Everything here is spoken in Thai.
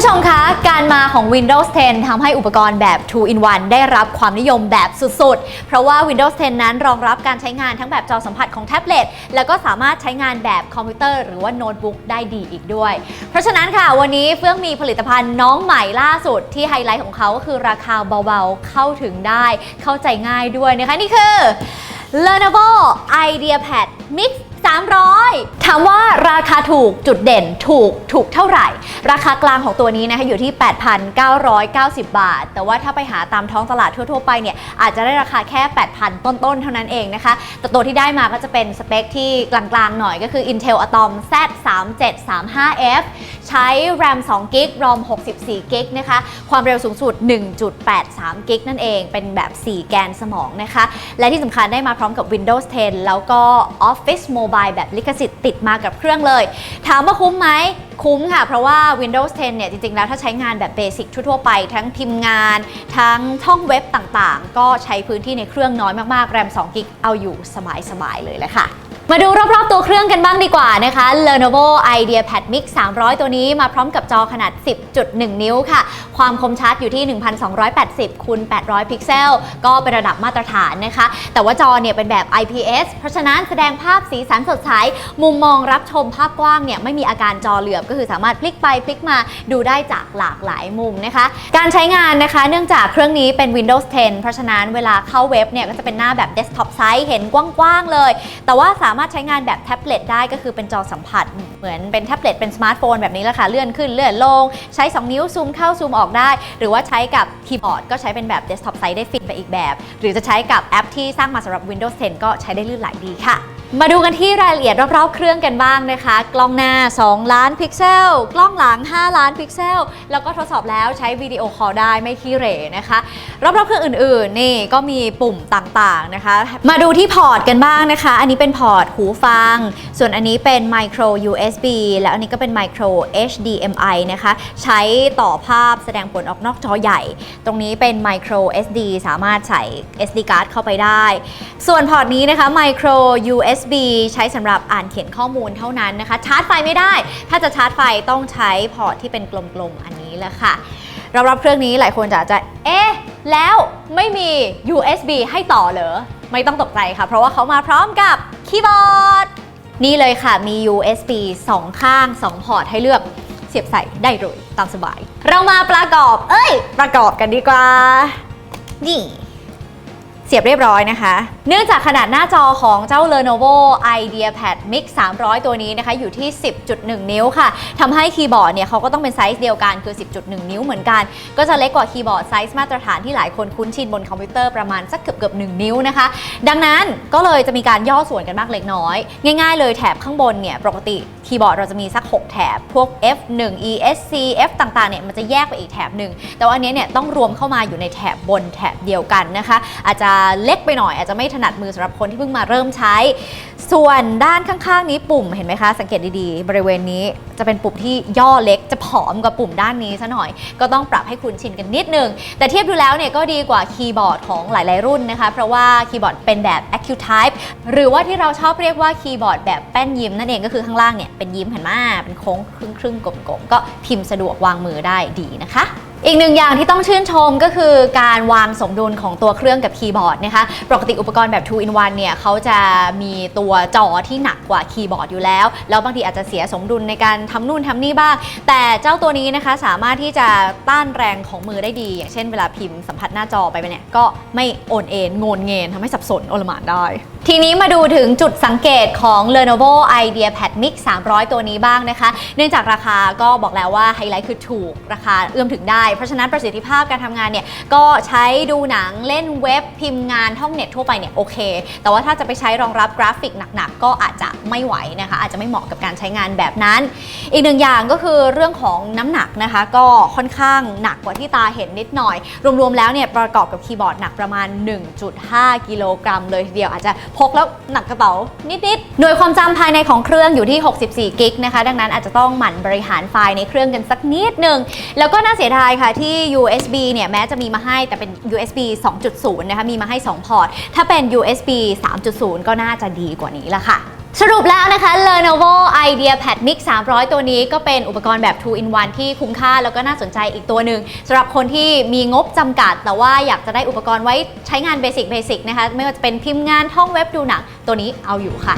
ผู้ชมคะ การมาของ Windows 10ทำให้อุปกรณ์แบบ 2 in 1 ได้รับความนิยมแบบสุดๆ เพราะว่า Windows 10 นั้นรองรับการใช้งานทั้งแบบจอสัมผัสของแท็บเล็ต แล้วก็สามารถใช้งานแบบคอมพิวเตอร์หรือว่าโน้ตบุ๊กได้ดีอีกด้วย เพราะฉะนั้นค่ะ วันนี้เฟื่องมีผลิตภัณฑ์น้องใหม่ล่าสุดที่ไฮไลท์ของเขาก็คือราคาเบาๆ เข้าถึงได้ เข้าใจง่ายด้วยนะคะ นี่คือ Lenovo IdeaPad Mix 300 ราคาถูกจุดเด่นถูกถูกเท่าไหร่ ราคากลางของตัวนี้นะคะอยู่ที่ 8,990 บาท แต่ว่าถ้าไปหาตามท้องตลาดทั่ว ๆ ไปเนี่ยอาจจะได้ราคาแค่ 8,000 ต้น ๆ เท่านั้นเองนะคะ แต่ตัวที่ได้มาก็จะเป็นสเปคที่กลาง ๆ หน่อยก็คือ Intel Atom Z3735F ใช้ RAM 2 g b ROM 64 g b นะคะ ความเร็วสูงสุด 1.83 g b นั่นเอง เป็นแบบ 4 แกนสมองนะคะ และที่สำคัญได้มาพร้อมกับ Windows 10 แล้วก็ Office Mobile แบบลิขสิทธิ์ติดมากับเครื่องเลย ถามว่าคุ้มไหมคุ้มค่ะ เพราะว่า Windows 10 เนี่ย จริง ๆ แล้วถ้าใช้งานแบบเบสิกทั่ว ๆ ไป ทั้งพิมพ์งาน ทั้งท่องเว็บต่างๆ ก็ใช้พื้นที่ในเครื่องน้อยมากๆ RAM 2 g b เอาอยู่สบาย ๆ เลยแหละค่ะ มาดูรอบๆตัวเครื่องกันบ้างดีกว่านะคะ Lenovo IdeaPad Mix 300 ตัวนี้มาพร้อมกับจอขนาด 10.1 นิ้วค่ะ ความคมชัดอยู่ที่ 1280คูณ800 พิกเซล ก็เป็นระดับมาตรฐานนะคะ แต่ว่าจอเนี่ยเป็นแบบ IPS เพราะฉะนั้นแสดงภาพสีสันสดใส มุมมองรับชมภาพกว้างเนี่ยไม่มีอาการจอเหลือบก็คือสามารถพลิกไปพลิกมาดูได้จากหลากหลายมุมนะคะ การใช้งานนะคะ เนื่องจากเครื่องนี้เป็น Windows 10 เพราะฉะนั้นเวลาเข้าเว็บเนี่ยก็จะเป็นหน้าแบบ desktop size เห็นกว้างๆเลย แต่ว่าสามารถใช้งานแบบแท็บเล็ตได้ก็คือเป็นจอสัมผัส เหมือนเป็นแท็บเล็ตเป็นสมาร์ทโฟนแบบนี้แหละค่ะเลื่อนขึ้นเลื่อนลง ใช้ 2 นิ้วซูมเข้าซูมออกได้ หรือว่าใช้กับคีย์บอร์ดก็ใช้เป็นแบบเดสก์ท็อปไซส์ได้ฟินไปอีกแบบ หรือจะใช้กับแอปที่สร้างมาสำหรับ Windows 10 ก็ใช้ได้ลื่นไหลดีค่ะ มาดูกันที่รายละเอียดรอบๆเครื่องกันบ้างนะคะ กล้องหน้า 2 ล้านพิกเซล กล้องหลัง 5 ล้านพิกเซล แล้วก็ทดสอบแล้วใช้วิดีโอคอลได้ไม่ขี้เหร่นะคะ รอบๆเครื่องอื่นๆ นี่ก็มีปุ่มต่างๆนะคะ มาดูที่พอร์ตกันบ้างนะคะ อันนี้เป็นพอร์ตหูฟัง ส่วนอันนี้เป็น micro USB แล้วอันนี้ก็เป็น micro HDMI นะคะ ใช้ต่อภาพแสดงผลออกนอกจอใหญ่ ตรงนี้เป็น micro SD สามารถใส่ SD card เข้าไปได้ ส่วนพอร์ตนี้นะคะ micro USB USB ใช้สำหรับอ่านเขียนข้อมูลเท่านั้นนะคะ ชาร์จไฟไม่ได้ ถ้าจะชาร์จไฟต้องใช้พอร์ตที่เป็นกลมๆ อันนี้แหละค่ะรอบเครื่องนี้หลายคนจะอาจจะ เอ๊ะ แล้วไม่มี USB ให้ต่อเหรอ ไม่ต้องตกใจค่ะ เพราะว่าเขามาพร้อมกับคีย์บอร์ด นี่เลยค่ะ มี USB 2 ข้าง 2 พอร์ตให้เลือกเสียบใส่ได้เลยตามสบาย เรามาประกอบ เอ้ย ประกอบกันดีกว่า นี่ เสียบเรียบร้อยนะคะ เนื่องจากขนาดหน้าจอของเจ้า Lenovo IdeaPad Mix 300 ตัวนี้นะคะอยู่ที่ 10.1 นิ้วค่ะทำให้คีย์บอร์ดเนี่ยเขาก็ต้องเป็นไซส์เดียวกันคือ 10.1 นิ้วเหมือนกัน ก็จะเล็กกว่าคีย์บอร์ดไซส์มาตรฐานที่หลายคนคุ้นชินบนคอมพิวเตอร์ประมาณสักเกือบเกือบ1นิ้วนะคะ ดังนั้นก็เลยจะมีการย่อส่วนกันมากเล็กน้อย ง่าย ๆ เลยแถบข้างบนเนี่ยปกติ คีย์บอร์ดเราจะมีสัก 6 แถบ พวก F1 ESC F ต่างๆเนี่ยมันจะแยกไปอีกแถบหนึ่ง แต่ว่าอันนี้เนี่ยต้องรวมเข้ามาอยู่ในแถบบนแถบเดียวกันนะคะ อาจจะเล็กไปหน่อย อาจจะไม่ถนัดมือสำหรับคนที่เพิ่งมาเริ่มใช้ ส่วนด้านข้างๆ นี้ปุ่มเห็นไหมคะ สังเกตดีๆ บริเวณนี้จะเป็นปุ่มที่ย่อเล็กจะผอมกว่าปุ่มด้านนี้ซะหน่อย ก็ต้องปรับให้คุณชินกันนิดนึง แต่เทียบดูแล้วเนี่ยก็ดีกว่าคีย์บอร์ดของหลาย ๆ รุ่นนะคะ เพราะว่าคีย์บอร์ดเป็นแบบ Acute Type หรือว่าที่เราชอบเรียกว่าคีย์บอร์ดแบบแป้นยิ้มนั่นเองก็คือข้างล่างเนี่ยเป็นยิ้มเห็นไหมเป็นโค้งครึ่งครึ่งๆกลมๆก็พิมพ์สะดวกวางมือได้ดีนะคะ อีกหนึ่งอย่างที่ต้องชื่นชมก็คือการวางสมดุลของตัวเครื่องกับคีย์บอร์ดนะคะ ปกติอุปกรณ์แบบ 2 in 1 เนี่ยเขาจะมีตัวจอที่หนักกว่าคีย์บอร์ดอยู่แล้ว แล้วบางทีอาจจะเสียสมดุลในการทำนู่นทำนี่บ้าง แต่เจ้าตัวนี้นะคะสามารถที่จะต้านแรงของมือได้ดี อย่างเช่นเวลาพิมพ์สัมผัสหน้าจอไปเนี่ยก็ไม่โอนเอ็นงนเงินทำให้สับสนโอลหมานได้ ทีนี้มาดูถึงจุดสังเกตของ Lenovo IdeaPad Mix 300 ตัวนี้บ้างนะคะ เนื่องจากราคาก็บอกแล้วว่าไฮไลท์คือถูกราคาเอื้อมถึงได้เพราะฉะนั้นประสิทธิภาพการทำงานเนี่ยก็ใช้ดูหนังเล่นเว็บพิมพ์งานท่องเน็ตทั่วไปเนี่ยโอเค แต่ว่าถ้าจะไปใช้รองรับกราฟิกหนักๆ ก็อาจจะไม่ไหวนะคะ อาจจะไม่เหมาะกับการใช้งานแบบนั้น อีกหนึ่งอย่างก็คือเรื่องของน้ำหนักนะคะ ก็ค่อนข้างหนักกว่าที่ตาเห็นนิดหน่อย รวมๆแล้วเนี่ยประกอบกับคีย์บอร์ดหนักประมาณ 1.5 กิโลกรัมเลยทีเดียวอาจจะพกแล้วหนักกระเป๋านิดๆหน่วยความจำภายในของเครื่องอยู่ที่ 64 กิกนะคะ ดังนั้นอาจจะต้องหมั่นบริหารไฟล์ในเครื่องกันสักนิดหนึ่งแล้วก็น่าเสียดายค่ะที่ USB เนี่ยแม้จะมีมาให้แต่เป็น USB 2.0 นะคะ มีมาให้ 2 พอร์ต ถ้าเป็น USB 3.0 ก็น่าจะดีกว่านี้ละค่ะสรุปแล้วนะคะ Lenovo IdeaPad Mix 300 ตัวนี้ก็เป็นอุปกรณ์แบบ 2 in 1 ที่คุ้มค่าแล้วก็น่าสนใจอีกตัวหนึ่งสำหรับคนที่มีงบจำกัด แต่ว่าอยากจะได้อุปกรณ์ไว้ใช้งานเบสิกเบสิกนะคะ ไม่ว่าจะเป็นพิมพ์งานท่องเว็บดูหนัง ตัวนี้เอาอยู่ค่ะ